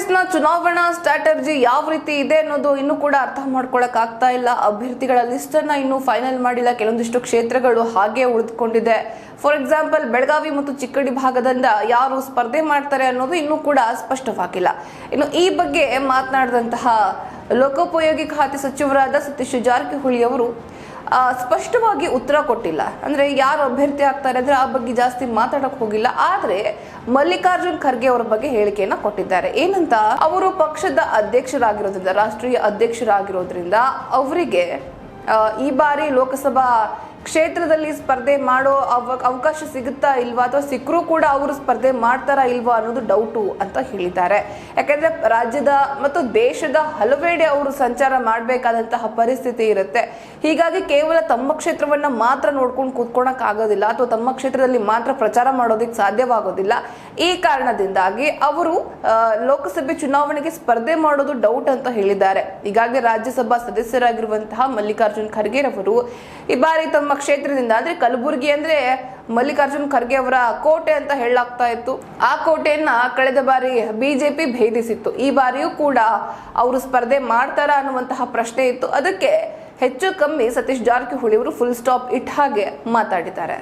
ಕಾಂಗ್ರೆಸ್ನ ಚುನಾವಣಾ ಸ್ಟ್ರಾಟರ್ಜಿ ಯಾವ ರೀತಿ ಇದೆ ಅನ್ನೋದು ಇನ್ನೂ ಕೂಡ ಅರ್ಥ ಮಾಡ್ಕೊಳಕ್ ಆಗ್ತಾ ಇಲ್ಲ. ಅಭ್ಯರ್ಥಿಗಳ ಲಿಸ್ಟ್ ಅನ್ನ ಇನ್ನೂ ಫೈನಲ್ ಮಾಡಿಲ್ಲ. ಕೆಲವೊಂದಿಷ್ಟು ಕ್ಷೇತ್ರಗಳು ಹಾಗೆ ಉಳಿದುಕೊಂಡಿದೆ. ಫಾರ್ ಎಕ್ಸಾಂಪಲ್ ಬೆಳಗಾವಿ ಮತ್ತು ಚಿಕ್ಕಡಿ ಭಾಗದಿಂದ ಯಾರು ಸ್ಪರ್ಧೆ ಮಾಡ್ತಾರೆ ಅನ್ನೋದು ಇನ್ನೂ ಕೂಡ ಸ್ಪಷ್ಟವಾಗಿಲ್ಲ. ಇನ್ನು ಈ ಬಗ್ಗೆ ಮಾತನಾಡಿದಂತಹ ಲೋಕೋಪಯೋಗಿ ಖಾತೆ ಸಚಿವರಾದ ಸತೀಶ್ ಜಾರಕಿಹೊಳಿ ಅವರು ಸ್ಪಷ್ಟವಾಗಿ ಉತ್ತರ ಕೊಟ್ಟಿಲ್ಲ. ಅಂದ್ರೆ ಯಾರು ಅಭ್ಯರ್ಥಿ ಆಗ್ತಾರೆ ಅಂದ್ರೆ ಆ ಬಗ್ಗೆ ಜಾಸ್ತಿ ಮಾತಾಡಕ್ ಹೋಗಿಲ್ಲ. ಆದರೆ ಮಲ್ಲಿಕಾರ್ಜುನ್ ಖರ್ಗೆ ಅವರ ಬಗ್ಗೆ ಹೇಳಿಕೆಯನ್ನ ಕೊಟ್ಟಿದ್ದಾರೆ. ಏನಂತ? ಅವರು ಪಕ್ಷದ ಅಧ್ಯಕ್ಷರಾಗಿರೋದ್ರಿಂದ, ರಾಷ್ಟ್ರೀಯ ಅಧ್ಯಕ್ಷರಾಗಿರೋದ್ರಿಂದ ಅವರಿಗೆ ಈ ಬಾರಿ ಲೋಕಸಭಾ ಕ್ಷೇತ್ರದಲ್ಲಿ ಸ್ಪರ್ಧೆ ಮಾಡೋ ಅವ, ಅವಕಾಶ ಸಿಗುತ್ತಾ ಇಲ್ವಾ? ಅಥವಾ ಸಿಕ್ಕರೂ ಕೂಡ ಅವರು ಸ್ಪರ್ಧೆ ಮಾಡ್ತಾರಾ ಇಲ್ವಾ ಅನ್ನೋದು ಡೌಟು ಅಂತ ಹೇಳಿದ್ದಾರೆ. ಯಾಕಂದ್ರೆ ರಾಜ್ಯದ ಮತ್ತು ದೇಶದ ಹಲವೆಡೆ ಅವರು ಸಂಚಾರ ಮಾಡಬೇಕಾದಂತಹ ಪರಿಸ್ಥಿತಿ ಇರುತ್ತೆ. ಹೀಗಾಗಿ ಕೇವಲ ತಮ್ಮ ಕ್ಷೇತ್ರವನ್ನ ಮಾತ್ರ ನೋಡ್ಕೊಂಡು ಕೂತ್ಕೊಳಕ್ ಆಗೋದಿಲ್ಲ, ಅಥವಾ ತಮ್ಮ ಕ್ಷೇತ್ರದಲ್ಲಿ ಮಾತ್ರ ಪ್ರಚಾರ ಮಾಡೋದಕ್ಕೆ ಸಾಧ್ಯವಾಗೋದಿಲ್ಲ. ಈ ಕಾರಣದಿಂದಾಗಿ ಅವರು ಲೋಕಸಭೆ ಚುನಾವಣೆಗೆ ಸ್ಪರ್ಧೆ ಮಾಡೋದು ಡೌಟ್ ಅಂತ ಹೇಳಿದ್ದಾರೆ. ಈಗಾಗಲೇ ರಾಜ್ಯಸಭಾ ಸದಸ್ಯರಾಗಿರುವಂತಹ ಮಲ್ಲಿಕಾರ್ಜುನ್ ಖರ್ಗೆ ರವರು ಈ ಬಾರಿ ತಮ್ಮ ಕ್ಷೇತ್ರದಿಂದ. ಅಂದ್ರೆ ಕಲಬುರಗಿ ಅಂದ್ರೆ ಮಲ್ಲಿಕಾರ್ಜುನ್ ಖರ್ಗೆ ಅವರ ಕೋಟೆ ಅಂತ ಹೇಳಲಾಗ್ತಾ ಇತ್ತು. ಆ ಕೋಟೆಯನ್ನ ಕಳೆದ ಬಾರಿ ಬಿಜೆಪಿ ಭೇದಿಸಿತ್ತು. ಈ ಬಾರಿಯೂ ಕೂಡ ಅವರು ಸ್ಪರ್ಧೆ ಮಾಡ್ತಾರಾ ಅನ್ನುವಂತಹ ಪ್ರಶ್ನೆ ಇತ್ತು. ಅದಕ್ಕೆ ಹೆಚ್ಚು ಕಮ್ಮಿ ಸತೀಶ್ ಜಾರಕಿಹೊಳಿ ಅವರು ಫುಲ್ ಸ್ಟಾಪ್ ಇಟ್ಟ ಹಾಗೆ ಮಾತಾಡಿದ್ದಾರೆ.